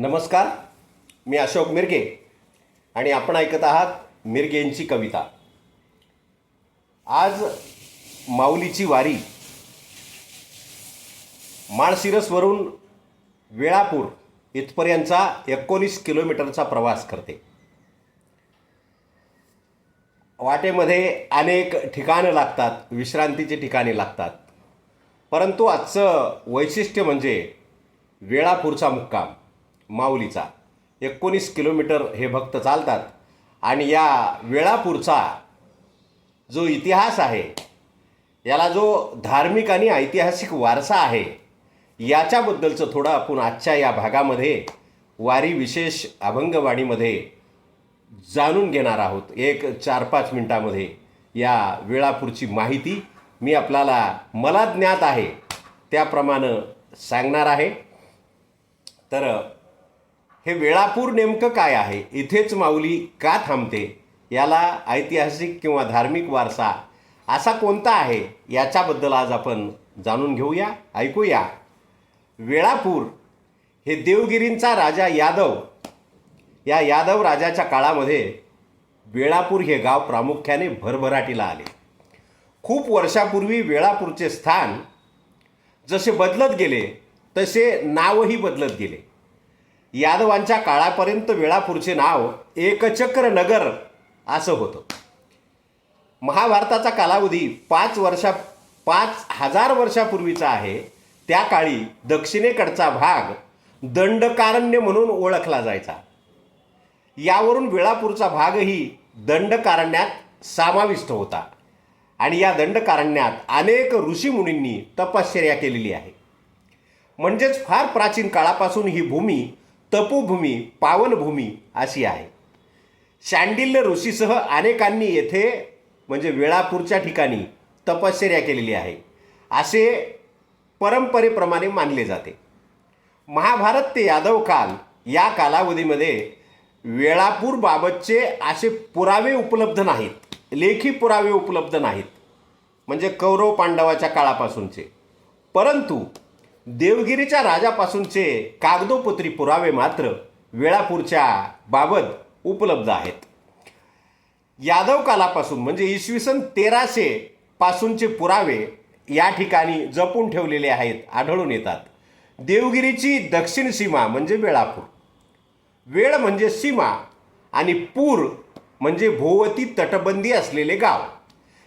नमस्कार मी अशोक मिरगे आणि आपण ऐकत आहात मिरगेंची कविता. आज माऊलीची वारी. माळशिरसवरून वेळापूर इथपर्यंतचा एकोणीस किलोमीटरचा प्रवास करते. वाटेमध्ये अनेक ठिकाणं लागतात विश्रांतीची ठिकाणे लागतात. परंतु आजचं वैशिष्ट्य म्हणजे वेळापूरचा मुक्काम. माऊलीचा. एकोणीस किलोमीटर हे भक्त चालतात. आणि या वेळापूरचा जो इतिहास आहे याला जो धार्मिक आणि ऐतिहासिक वारसा आहे याच्याबद्दलचं थोडं आपण आजच्या या भागामध्ये वारी विशेष अभंगवाणीमध्ये जाणून घेणार आहोत. एक चार पाच मिनटामध्ये या वेळापूरची माहिती मी आपल्याला मला ज्ञात आहे त्याप्रमाणे सांगणार आहे. तर हे वेळापूर नेमकं काय आहे? इथेच माऊली का थांबते? याला ऐतिहासिक किंवा धार्मिक वारसा असा कोणता आहे? याच्याबद्दल आज आपण जाणून घेऊया ऐकूया. वेळापूर हे देवगिरींचा राजा यादव. या यादव राजाच्या काळामध्ये वेळापूर हे गाव प्रामुख्याने भरभराटीला आले. खूप वर्षापूर्वी वेळापूरचे स्थान जसे बदलत गेले तसे नावही बदलत गेले. यादवांच्या काळापर्यंत वेळापूरचे नाव एकचक्र नगर असं होतं. महाभारताचा कालावधी पाच वर्षा पाच हजार वर्षापूर्वीचा आहे. त्या काळी दक्षिणेकडचा भाग दंडकारण्य म्हणून ओळखला जायचा. यावरून वेळापूरचा भागही दंडकारण्यात समाविष्ट होता आणि या दंडकारण्यात अनेक ऋषीमुनींनी तपश्चर्या केलेली आहे. म्हणजेच फार प्राचीन काळापासून ही भूमी तपोभूमी पावनभूमी अशी आहे. शांडिल्य ऋषीसह अनेकांनी येथे म्हणजे वेळापूरच्या ठिकाणी तपश्चर्या केलेली आहे. असे परंपरेप्रमाणे मानले जाते. महाभारत ते यादव काल या कालावधीमध्ये वेळापूरबाबतचे असे पुरावे उपलब्ध नाहीत. लेखी पुरावे उपलब्ध नाहीत. म्हणजे कौरव पांडवाच्या काळापासूनचे. परंतु देवगिरीच्या राजापासूनचे कागदोपत्री पुरावे मात्र वेळापूरच्या बाबत उपलब्ध आहेत. यादव कालापासून म्हणजे इसवी सन तेराशे पासूनचे पुरावे या ठिकाणी जपून ठेवलेले आहेत आढळून येतात. देवगिरीची दक्षिण सीमा म्हणजे वेळापूर. वेळ म्हणजे सीमा आणि पूर म्हणजे भोवती तटबंदी असलेले गाव.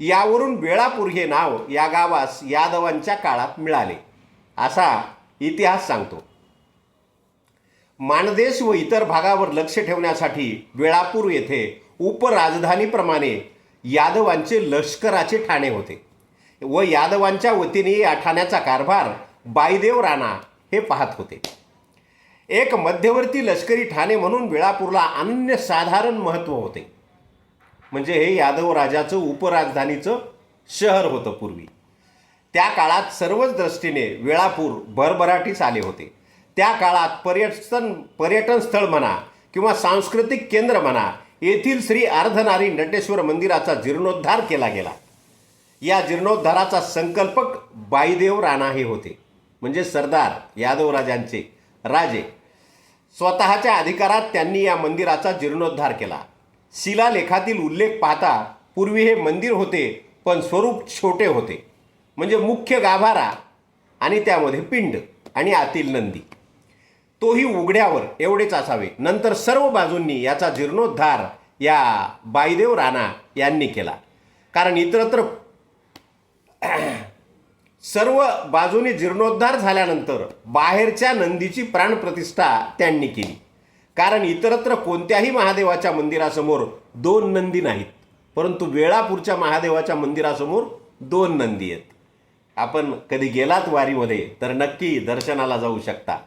यावरून वेळापूर हे नाव या गावास यादवांच्या काळात मिळाले. असा इतिहास सांगतो. मानदेश व इतर भागावर लक्ष ठेवण्यासाठी वेळापूर येथे उपराजधानीप्रमाणे यादवांचे लष्कराचे ठाणे होते व यादवांच्या वतीने या ठाण्याचा कारभार बाईदेव राणा हे पाहत होते. एक मध्यवर्ती लष्करी ठाणे म्हणून वेळापूरला अनन्यसाधारण महत्त्व होते. म्हणजे हे यादव राजाचं उपराजधानीचं शहर होतं पूर्वी. त्या काळात सर्वच दृष्टीने वेळापूर भरभराटीस आले होते. त्या काळात पर्यटन पर्यटन स्थळ म्हणा किंवा सांस्कृतिक केंद्र म्हणा येथील श्री अर्धनारी नटेश्वर मंदिराचा जीर्णोद्धार केला गेला. या जीर्णोद्धाराचा संकल्पक बाईदेव राणा हे होते. म्हणजे सरदार यादवराजांचे राजे. स्वतःच्या अधिकारात त्यांनी या मंदिराचा जीर्णोद्धार केला. शिलालेखातील उल्लेख पाहता पूर्वी हे मंदिर होते पण स्वरूप छोटे होते. म्हणजे मुख्य गाभारा आणि त्यामध्ये पिंड आणि आतील नंदी. तोही उघड्यावर एवढेच असावे. नंतर सर्व बाजूंनी याचा जीर्णोद्धार या बाईदेव राणा यांनी केला. कारण इतरत्र सर्व बाजूने जीर्णोद्धार झाल्यानंतर बाहेरच्या नंदीची प्राणप्रतिष्ठा त्यांनी केली. कारण इतरत्र कोणत्याही महादेवाच्या मंदिरासमोर दोन नंदी नाहीत. परंतु वेळापूरच्या महादेवाच्या मंदिरासमोर दोन नंदी आहेत. आपण कधी गेलात वारीमध्ये तर नक्की दर्शनाला जाऊ शकता.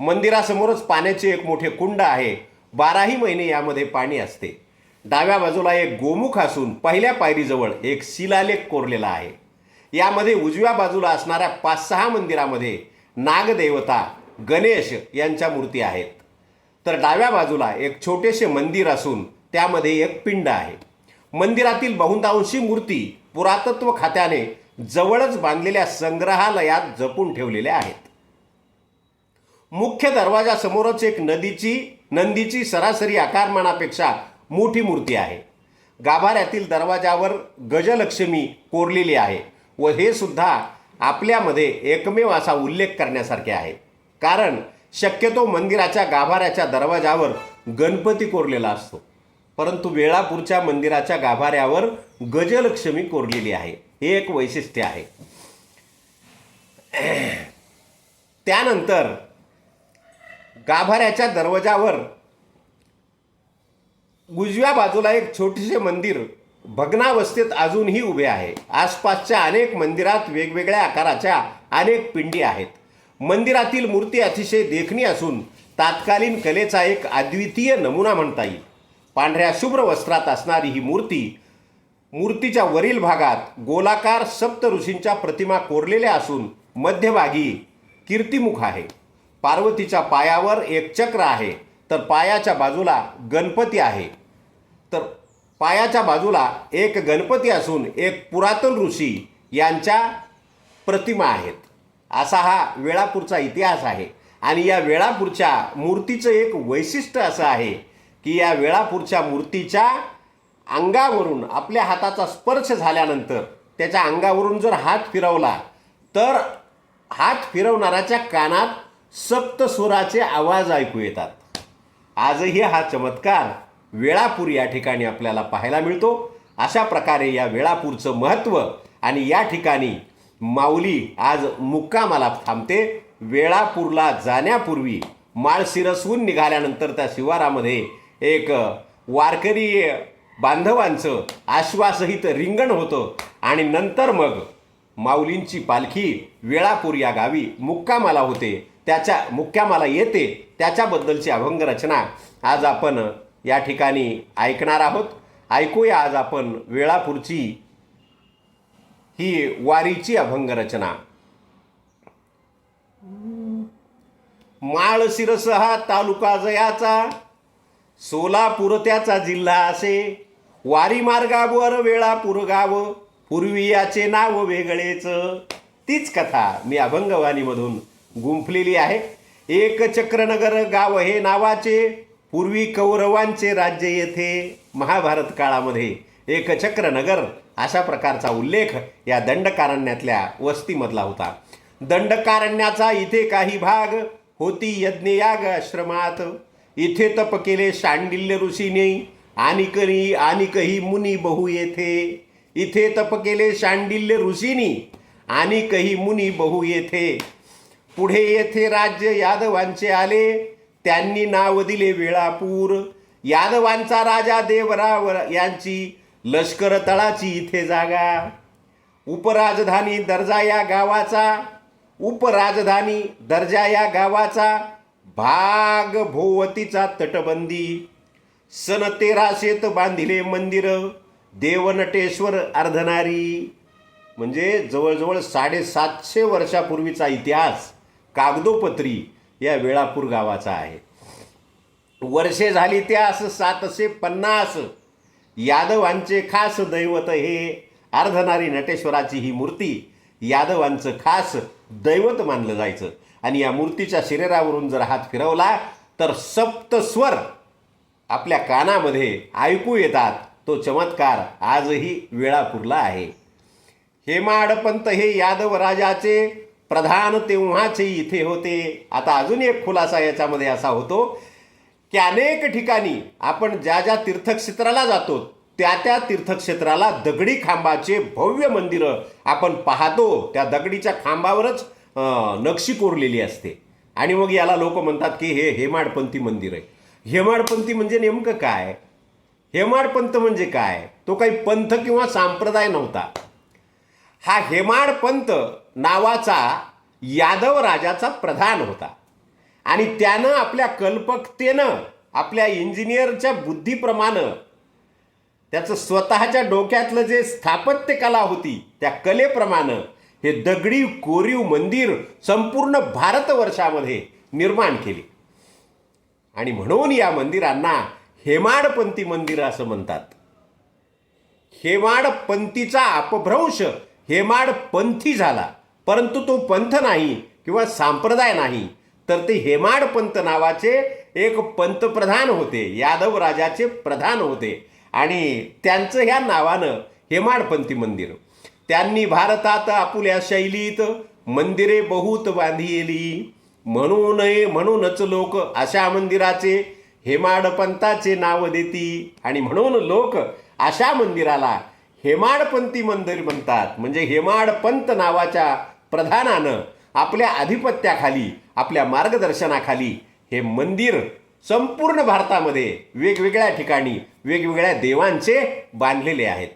मंदिरासमोरच पाण्याचे एक मोठे कुंड आहे. बाराही महिने यामध्ये पाणी असते. डाव्या बाजूला एक गोमुख असून पहिल्या पायरीजवळ एक शिलालेख कोरलेला आहे. यामध्ये उजव्या बाजूला असणाऱ्या पाच सहा मंदिरामध्ये नागदेवता गणेश यांच्या मूर्ती आहेत. तर डाव्या बाजूला एक छोटेसे मंदिर असून त्यामध्ये एक पिंड आहे. मंदिरातील बहुतांशी मूर्ती पुरातत्व खात्याने जवळच बांधलेल्या संग्रहालयात जपून ठेवलेल्या आहेत. मुख्य दरवाजासमोरच एक नदीची नंदीची सरासरी आकारमानापेक्षा मोठी मूर्ती आहे. गाभाऱ्यातील दरवाजावर गजलक्ष्मी कोरलेली आहे व हे सुद्धा आपल्यामध्ये एकमेव असा उल्लेख करण्यासारखे आहे. कारण शक्यतो मंदिराच्या गाभाऱ्याच्या दरवाजावर गणपती कोरलेला असतो. परंतु वेळापूरच्या मंदिराच्या गाभाऱ्यावर गजलक्ष्मी कोरलेली आहे. हे एक वैशिष्ट्य आहे. त्यानंतर गाभाऱ्याच्या दरवाजावर उजव्या बाजूला एक छोटेसे मंदिर भग्नावस्थेत अजूनही उभे आहे. आसपासच्या अनेक मंदिरात वेगवेगळ्या आकाराच्या अनेक पिंडी आहेत. मंदिरातील मूर्ती अतिशय देखणी असून तात्कालीन कलेचा एक अद्वितीय नमुना म्हणता येईल. पांढऱ्या शुभ्र वस्त्रात असणारी ही मूर्ती मूर्तीच्या वरील भागात गोलाकार सप्त ऋषींच्या प्रतिमा कोरलेल्या असून मध्यभागी कीर्तिमुख आहे. पार्वतीच्या पायावर एक चक्र आहे तर पायाच्या बाजूला गणपती आहे. तर पायाच्या बाजूला एक गणपती असून एक पुरातन ऋषी यांच्या प्रतिमा आहेत. असा हा वेळापूरचा इतिहास आहे. आणि या वेळापूरच्या मूर्तीचं एक वैशिष्ट्य असं आहे की या वेळापूरच्या मूर्तीच्या अंगावरून आपल्या हाताचा स्पर्श झाल्यानंतर त्याच्या अंगावरून जर हात फिरवला तर हात फिरवणाऱ्याच्या कानात सप्तस्वराचे आवाज ऐकू येतात. आजही हा चमत्कार वेळापूर या ठिकाणी आपल्याला पाहायला मिळतो. अशा प्रकारे या वेळापूरचं महत्त्व आणि या ठिकाणी माऊली आज मुक्कामाला थांबते. वेळापूरला जाण्यापूर्वी माळशिरसहून निघाल्यानंतर त्या शिवारामध्ये एक वारकरी बांधवांचं आश्वासहित रिंगण होतं आणि नंतर मग माऊलींची पालखी वेळापूर या गावी मुक्कामाला होते. त्याच्या मुक्कामाला येते. त्याच्याबद्दलची अभंग रचना आज आपण या ठिकाणी ऐकणार आहोत. ऐकूया आज आपण वेळापूरची ही वारीची अभंग रचना. माळशिरस हा तालुका जयाचा सोलापूर त्याचा जिल्हा असे. वारी मार्गावर वेळा गाव पूर्वी याचे नाव वेगळेच. तीच कथा मी अभंगवाणीमधून गुंफलेली आहे. एक चक्रनगर गाव हे नावाचे पूर्वी कौरवांचे राज्य येथे महाभारत काळामध्ये. एक चक्रनगर अशा प्रकारचा उल्लेख या दंडकारण्यातल्या वस्तीमधला होता. दंडकारण्याचा इथे काही भाग होती यज्ञयाग आश्रमात. इथे तप केले शांडिल्य ऋषीने आनिकनी आणिकही मुनी बहु येथे. इथे तप केले शांडिल्य ऋषीनी आणि कही मुनी बहु येथे. पुढे येथे राज्य यादवांचे आले त्यांनी नाव दिले वेळापूर. यादवांचा राजा देवराव यांची लष्कर तळाची इथे जागा. उपराजधानी दर्जा या गावाचा उपराजधानी दर्जा या गावाचा भाग भोवतीचा तटबंदी. सन तेराशेत बांधिले मंदिर देवनटेश्वर अर्धनारी. म्हणजे जवळजवळ साडेसातशे वर्षापूर्वीचा इतिहास कागदोपत्री या वेळापूर गावाचा आहे. वर्षे झाली त्यास सातशे पन्नास. यादवांचे खास दैवत हे अर्धनारी नटेश्वराची ही मूर्ती यादवांचं खास दैवत मानलं जायचं. आणि या मूर्तीच्या शरीरावरून जर हात फिरवला तर सप्तस्वर आपल्या कानामध्ये ऐकू येतात. तो चमत्कार आजही वेळापूरला आहे. हेमाडपंत हे यादव राजाचे प्रधान तेव्हाचे इथे होते. आता अजून एक खुलासा याच्यामध्ये असा होतो की अनेक ठिकाणी आपण ज्या ज्या तीर्थक्षेत्राला जातो त्या त्या तीर्थक्षेत्राला दगडी खांबाचे भव्य मंदिरं आपण पाहतो. त्या दगडीच्या खांबावरच नक्षी कोरलेली असते. आणि मग याला लोक म्हणतात की हे हेमाडपंथी मंदिर आहे. हेमाडपंथी म्हणजे नेमकं काय? हेमाडपंथ म्हणजे काय? तो काही पंथ किंवा संप्रदाय नव्हता. हा हेमाडपंत नावाचा यादव राजाचा प्रधान होता. आणि त्यानं आपल्या कल्पकतेनं आपल्या इंजिनियरच्या बुद्धीप्रमाणे त्याचं स्वतःच्या डोक्यातलं जे स्थापत्यकला होती त्या कलेप्रमाणे हे दगडी कोरीव मंदिर संपूर्ण भारतवर्षामध्ये निर्माण केले. आणि म्हणून या मंदिरांना हेमाडपंथी मंदिरं असं म्हणतात. हेमाडपंथीचा अपभ्रंश हेमाडपंथी झाला. परंतु तो पंथ नाही किंवा संप्रदाय नाही तर ते हेमाडपंत नावाचे एक पंतप्रधान होते यादव राजाचे प्रधान होते. आणि त्यांचं ह्या नावानं हेमाडपंथी मंदिर. त्यांनी भारतात आपुल्या शैलीत मंदिरे बहुत बांधिली. म्हणूनही म्हणूनच लोक अशा मंदिराचे हेमाडपंथाचे नाव देती. आणि म्हणून लोक अशा मंदिराला हेमाडपंथी मंदिर म्हणतात. म्हणजे हेमाडपंत नावाच्या प्रधानानं आपल्या आधिपत्याखाली आपल्या मार्गदर्शनाखाली हे मंदिर संपूर्ण भारतामध्ये वेगवेगळ्या ठिकाणी वेगवेगळ्या देवांचे बांधलेले आहेत.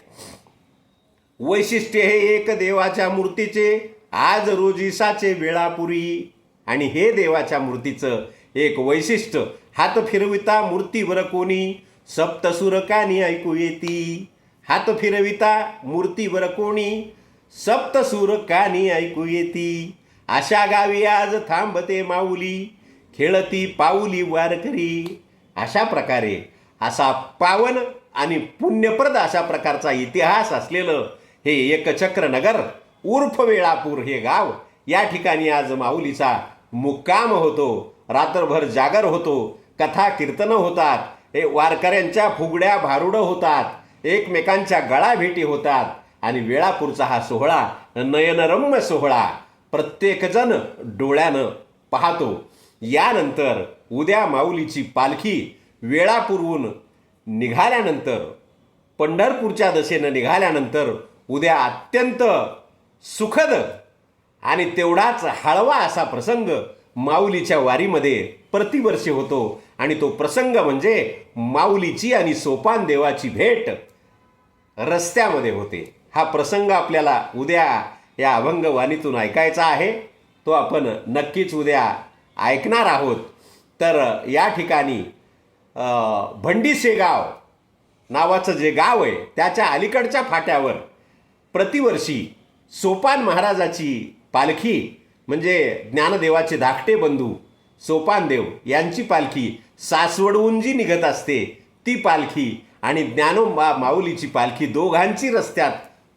वैशिष्ट्य हे एक देवाच्या मूर्तीचे आज रोजीसाचे वेळापुरी. आणि हे देवाच्या मूर्तीचं एक वैशिष्ट्य हात फिरविता मूर्तीवर कोणी? सप्तसुर कानी ऐकू येती. हात फिरविता मूर्तीवर कोणी? सप्तसूर कानी ऐकू येती. अशा गावी आज थांबते माऊली खेळती पाऊली वारकरी. अशा प्रकारे असा पावन आणि पुण्यप्रद अशा प्रकारचा इतिहास असलेलं हे एकचक्र नगर उर्फ वेळापूर हे गाव या ठिकाणी आज माऊलीचा मुक्काम होतो रात्रभर जागर होतो कथा कीर्तनं होतात हे वारकऱ्यांच्या फुगड्या भारुडं होतात एकमेकांच्या गळाभेटी होतात आणि वेळापूरचा हा सोहळा नयनरम्य सोहळा प्रत्येकजण डोळ्यानं पाहतो. यानंतर उद्या माऊलीची पालखी वेळापूरहून निघाल्यानंतर पंढरपूरच्या दशेनं निघाल्यानंतर उद्या अत्यंत सुखद आणि तेवढाच हळवा असा प्रसंग माऊलीच्या वारीमध्ये प्रतिवर्षी होतो. आणि तो प्रसंग म्हणजे माऊलीची आणि सोपान देवाची भेट रस्त्यामध्ये होते. हा प्रसंग आपल्याला उद्या या अभंगवाणीतून ऐकायचा आहे. तो आपण नक्कीच उद्या ऐकणार आहोत. तर या ठिकाणी भंडीसेगाव नावाचं जे गाव आहे त्याच्या अलीकडच्या फाट्यावर प्रतिवर्षी सोपान महाराजाची पालखी म्हणजे ज्ञानदेवाचे धाकटे बंधू सोपानदेव यांची पालखी सासवडहून जी निघत असते ती पालखी आणि ज्ञानोबा माऊलीची पालखी दोघांची रस्त्यात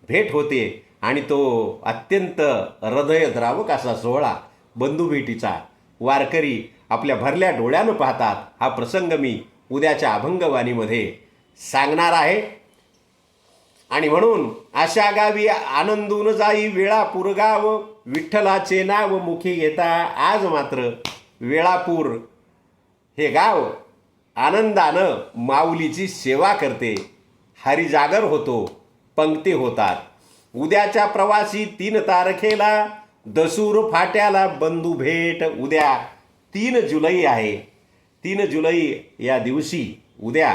भेट होते आणि तो अत्यंत हृदयद्रावक असा सोहळा बंधुभेटीचा वारकरी आपल्या भरल्या डोळ्यानं पाहतात. हा प्रसंग मी उद्याच्या अभंगवाणीमध्ये सांगणार आहे. आणि म्हणून अशा गावी आनंदून जाई वेळा पुरगाव विठ्ठलाचे नाव मुखी घेता आज मात्र वेळापूर. हे गाव आनंदानं माऊलीची सेवा करते. हरिजागर होतो पंक्ती होतात. उद्याच्या प्रवासी तीन तारखेला दसूर फाट्याला बंधू भेट. उद्या तीन जुलै आहे. तीन जुलै या दिवशी उद्या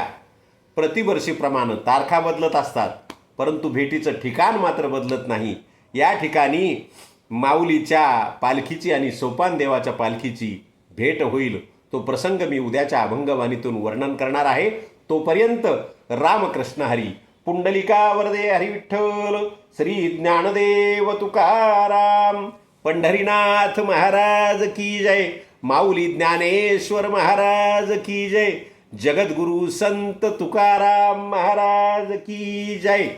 प्रतिवर्षीप्रमाणे तारखा बदलत असतात. परंतु भेटीचं ठिकाण मात्र बदलत नाही. या ठिकाणी माऊलीच्या पालखीची आणि सोपान देवाच्या पालखीची भेट होईल. तो प्रसंग मी उद्याच्या अभंगवाणीतून वर्णन करणार आहे. तोपर्यंत रामकृष्ण हरी पुंडलिका वरदे हरी विठ्ठल श्री ज्ञानदेव तुकाराम पंढरीनाथ महाराज की जय माऊली ज्ञानेश्वर महाराज की जय जगद्गुरु संत तुकाराम महाराज की जय.